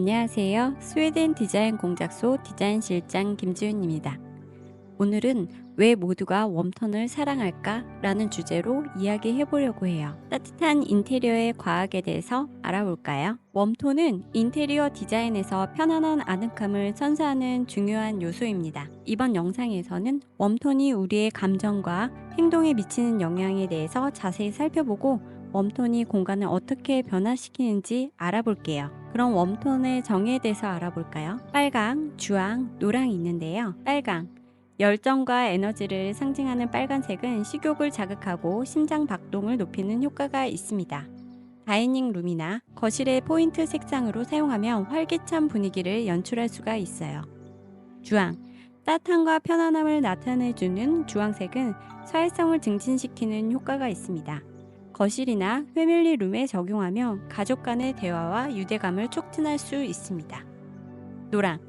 안녕하세요. 스웨덴 디자인 공작소 디자인 실장 김지윤입니다. 오늘은 왜 모두가 웜톤을 사랑할까? 라는 주제로 이야기해 보려고 해요. 따뜻한 인테리어의 과학에 대해서 알아볼까요? 웜톤은 인테리어 디자인에서 편안한 아늑함을 선사하는 중요한 요소입니다. 이번 영상에서는 웜톤이 우리의 감정과 행동에 미치는 영향에 대해서 자세히 살펴보고 웜톤이 공간을 어떻게 변화시키는지 알아볼게요. 그럼 웜톤의 정의에 대해서 알아볼까요? 빨강, 주황, 노랑이 있는데요. 빨강. 열정과 에너지를 상징하는 빨간색은 식욕을 자극하고 심장 박동을 높이는 효과가 있습니다. 다이닝 룸이나 거실의 포인트 색상으로 사용하면 활기찬 분위기를 연출할 수가 있어요. 주황. 따뜻함과 편안함을 나타내주는 주황색은 사회성을 증진시키는 효과가 있습니다. 거실이나 패밀리 룸에 적용하면 가족 간의 대화와 유대감을 촉진할 수 있습니다. 노랑.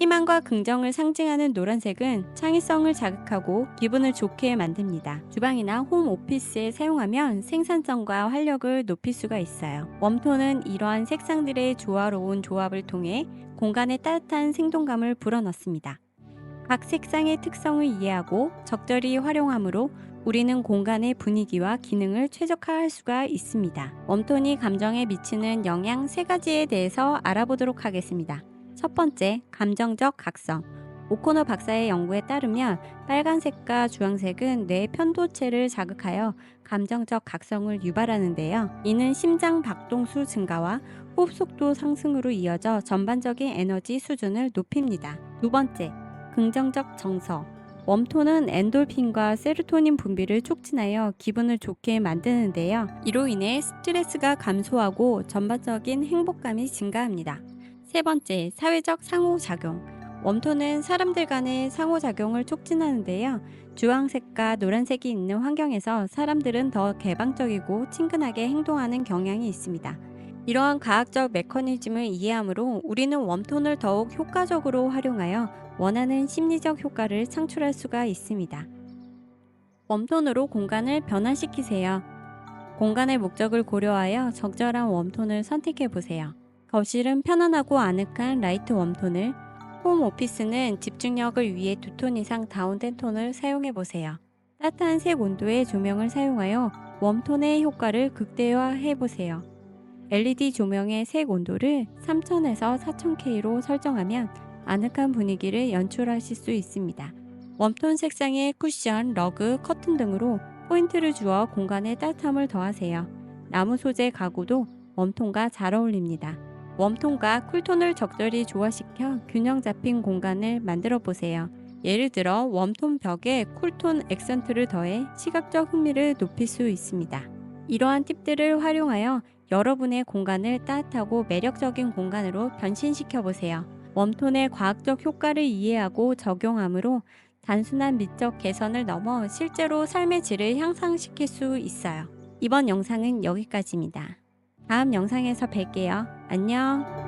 희망과 긍정을 상징하는 노란색은 창의성을 자극하고 기분을 좋게 만듭니다. 주방이나 홈 오피스에 사용하면 생산성과 활력을 높일 수가 있어요. 웜톤은 이러한 색상들의 조화로운 조합을 통해 공간에 따뜻한 생동감을 불어넣습니다. 각 색상의 특성을 이해하고 적절히 활용함으로 우리는 공간의 분위기와 기능을 최적화할 수가 있습니다. 웜톤이 감정에 미치는 영향 세 가지에 대해서 알아보도록 하겠습니다. 첫 번째, 감정적 각성. 오코너 박사의 연구에 따르면 빨간색과 주황색은 뇌 편도체를 자극하여 감정적 각성을 유발하는데요. 이는 심장 박동수 증가와 호흡 속도 상승으로 이어져 전반적인 에너지 수준을 높입니다. 두 번째, 긍정적 정서. 웜톤은 엔돌핀과 세로토닌 분비를 촉진하여 기분을 좋게 만드는데요. 이로 인해 스트레스가 감소하고 전반적인 행복감이 증가합니다. 세 번째, 사회적 상호작용. 웜톤은 사람들 간의 상호작용을 촉진하는데요. 주황색과 노란색이 있는 환경에서 사람들은 더 개방적이고 친근하게 행동하는 경향이 있습니다. 이러한 과학적 메커니즘을 이해함으로 우리는 웜톤을 더욱 효과적으로 활용하여 원하는 심리적 효과를 창출할 수가 있습니다. 웜톤으로 공간을 변화시키세요. 공간의 목적을 고려하여 적절한 웜톤을 선택해 보세요. 거실은 편안하고 아늑한 라이트 웜톤을, 홈 오피스는 집중력을 위해 두 톤 이상 다운된 톤을 사용해 보세요. 따뜻한 색 온도의 조명을 사용하여 웜톤의 효과를 극대화해 보세요. LED 조명의 색 온도를 3000에서 4000K로 설정하면 아늑한 분위기를 연출하실 수 있습니다. 웜톤 색상의 쿠션, 러그, 커튼 등으로 포인트를 주어 공간에 따뜻함을 더하세요. 나무 소재 가구도 웜톤과 잘 어울립니다. 웜톤과 쿨톤을 적절히 조화시켜 균형 잡힌 공간을 만들어 보세요. 예를 들어 웜톤 벽에 쿨톤 액센트를 더해 시각적 흥미를 높일 수 있습니다. 이러한 팁들을 활용하여 여러분의 공간을 따뜻하고 매력적인 공간으로 변신시켜 보세요. 웜톤의 과학적 효과를 이해하고 적용함으로 단순한 미적 개선을 넘어 실제로 삶의 질을 향상시킬 수 있어요. 이번 영상은 여기까지입니다. 다음 영상에서 뵐게요. 안녕.